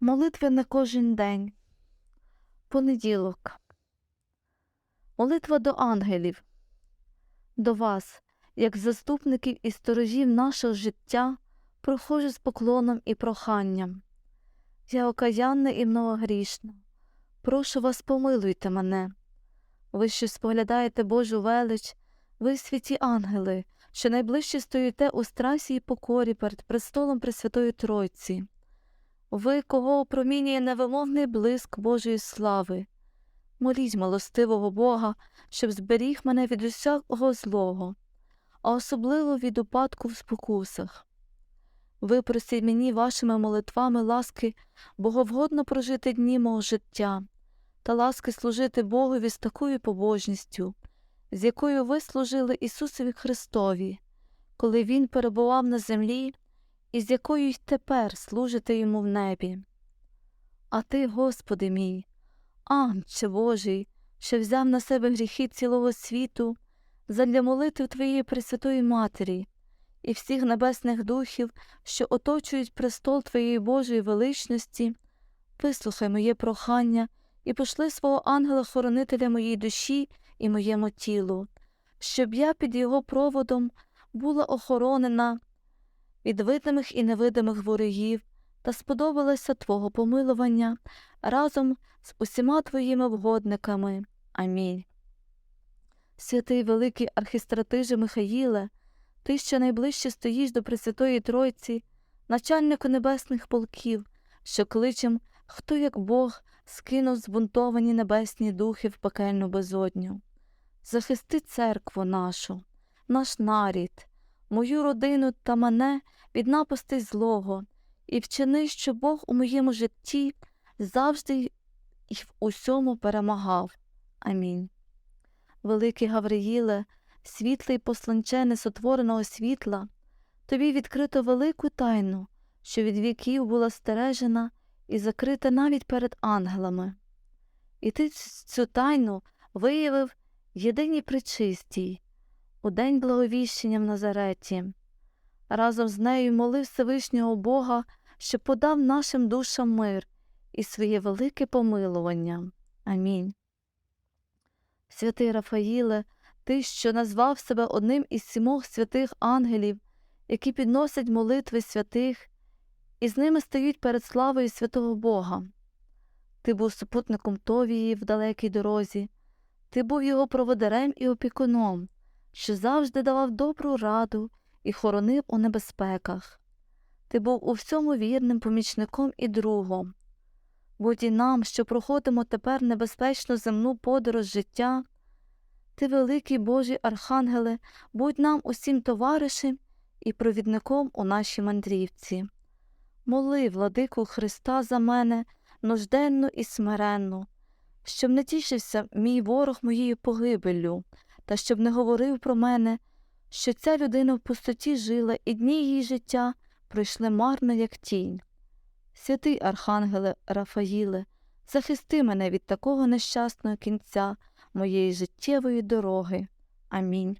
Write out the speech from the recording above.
Молитви на кожен день. Понеділок. Молитва до ангелів. До вас, як заступників і сторожів нашого життя, проходжу з поклоном і проханням. Я окаянна і многогрішна. Прошу вас, помилуйте мене. Ви, що споглядаєте Божу велич, ви святі ангели, що найближче стоїте у страсі і покорі перед престолом Пресвятої Тройці. Ви, кого опромінює невимовний блиск Божої слави, моліть милостивого Бога, щоб зберіг мене від усякого злого, а особливо від упадку в спокусах. Випросіть мені вашими молитвами ласки боговгодно прожити дні мого життя та ласки служити Богові з такою побожністю, з якою ви служили Ісусові Христові, коли Він перебував на землі і з якою й тепер служите йому в небі. А ти, Господи мій, Ангче Божий, що взяв на себе гріхи цілого світу, задля молитв Твоєї Пресвятої Матері і всіх небесних духів, що оточують престол Твоєї Божої величності, вислухай моє прохання і пошли свого ангела-хоронителя моїй душі і моєму тілу, щоб я під його проводом була охоронена від видимих і невидимих ворогів та сподобалася Твого помилування разом з усіма Твоїми вгодниками. Амінь. Святий великий архістратиже Михаїле, ти, що найближче стоїш до Пресвятої Тройці, начальнику небесних полків, що кличем, хто як Бог скинув збунтовані небесні духи в пекельну безодню. Захисти церкву нашу, наш нарід, мою родину та мене від напасти злого, і вчини, що Бог у моєму житті завжди і в усьому перемагав. Амінь. Великий Гавриїле, світлий посланче несотвореного світла, тобі відкрито велику тайну, що від віків була стережена і закрита навіть перед ангелами. І ти цю тайну виявив єдиній причистій, у день благовіщення в Назареті. Разом з нею молив Всевишнього Бога, що подав нашим душам мир і своє велике помилування. Амінь. Святий Рафаїле, ти, що назвав себе одним із сімох святих ангелів, які підносять молитви святих, і з ними стають перед славою святого Бога. Ти був супутником Товії в далекій дорозі, ти був його проводарем і опікуном, що завжди давав добру раду і хоронив у небезпеках. Ти був у всьому вірним помічником і другом. Будь і нам, що проходимо тепер небезпечну земну подорож життя, ти, великий Божий Архангеле, будь нам усім товаришем і провідником у нашій мандрівці. Моли, владику Христа, за мене нужденну і смиренну, щоб не тішився мій ворог моєю погибеллю, та щоб не говорив про мене, що ця людина в пустоті жила, і дні її життя пройшли марно, як тінь. Святий Архангеле Рафаїле, захисти мене від такого нещасного кінця моєї життєвої дороги. Амінь.